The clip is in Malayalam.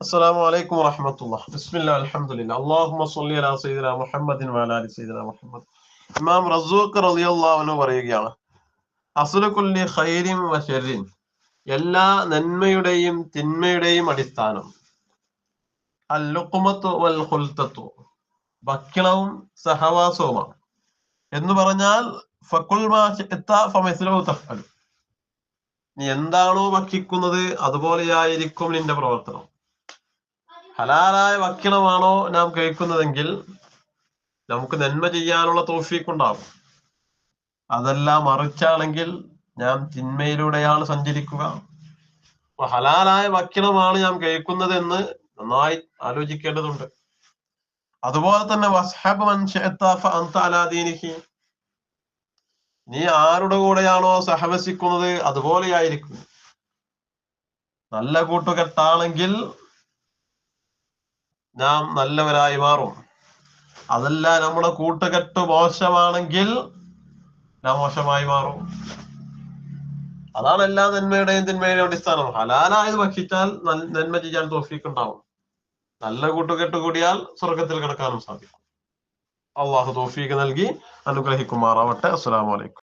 السلام عليكم ورحمة الله بسم الله الحمد لله اللهم صل على سيدنا محمد وعلى آل سيدنا محمد ഇമാം റസൂഖ് റളിയല്ലാഹു അൻഹു പറയുകയാണ് അസ്ലു കുല്ലി ഖൈരിൻ വ ശർരിൻ എല്ലാ നന്മയുടെയും തിന്മയുടെയും അടിസ്ഥാനം അൽ ലുഖ്മത്തു വൽ ഖുൽതത്തു ഭക്ഷണവും സഹവാസവുമാണ് എന്ന് പറഞ്ഞാൽ ഫക്കുൽ മാ ശിഅ്ത ഫമിസ്ലഹു തഫ്അൽ നീ എന്താണോ ഭക്ഷിക്കുന്നത് അതുപോലെയായിരിക്കും നിന്റെ പ്രവർത്തനം ഹലാലായ ഭക്ഷണമാണോ നാം കഴിക്കുന്നതെങ്കിൽ നമുക്ക് നന്മ ചെയ്യാനുള്ള തോഫീക്ക് ഉണ്ടാകും അതെല്ലാം മറിച്ചാണെങ്കിൽ ഞാൻ തിന്മയിലൂടെയാണ് സഞ്ചരിക്കുക. അപ്പൊ ഹലാലായ ഭക്ഷണമാണ് നാം കഴിക്കുന്നത് എന്ന് നന്നായി ആലോചിക്കേണ്ടതുണ്ട്. അതുപോലെ തന്നെ നീ ആരുടെ കൂടെയാണോ സഹവസിക്കുന്നത് അതുപോലെയായിരിക്കും. നല്ല കൂട്ടുകെട്ടാണെങ്കിൽ നാം നല്ലവരായി മാറും. അതല്ല നമ്മുടെ കൂട്ടുകെട്ട് മോശമാണെങ്കിൽ നാം മോശമായി മാറും. അതാണ് എല്ലാ നന്മയുടെയും തിന്മയുടെയും അടിസ്ഥാനം. ഹലാലായത് ഭക്ഷിച്ചാൽ നന്മ ചെയ്യാൻ തോഫീക്ക് ഉണ്ടാവും നല്ല കൂട്ടുകെട്ട് കൂടിയാൽ സ്വർഗത്തിൽ കിടക്കാനും സാധിക്കും. അള്ളാഹു തോഫീക്ക് നൽകി അനുഗ്രഹിക്കുമാറാവട്ടെ. അസ്സലാമു അലൈക്കും.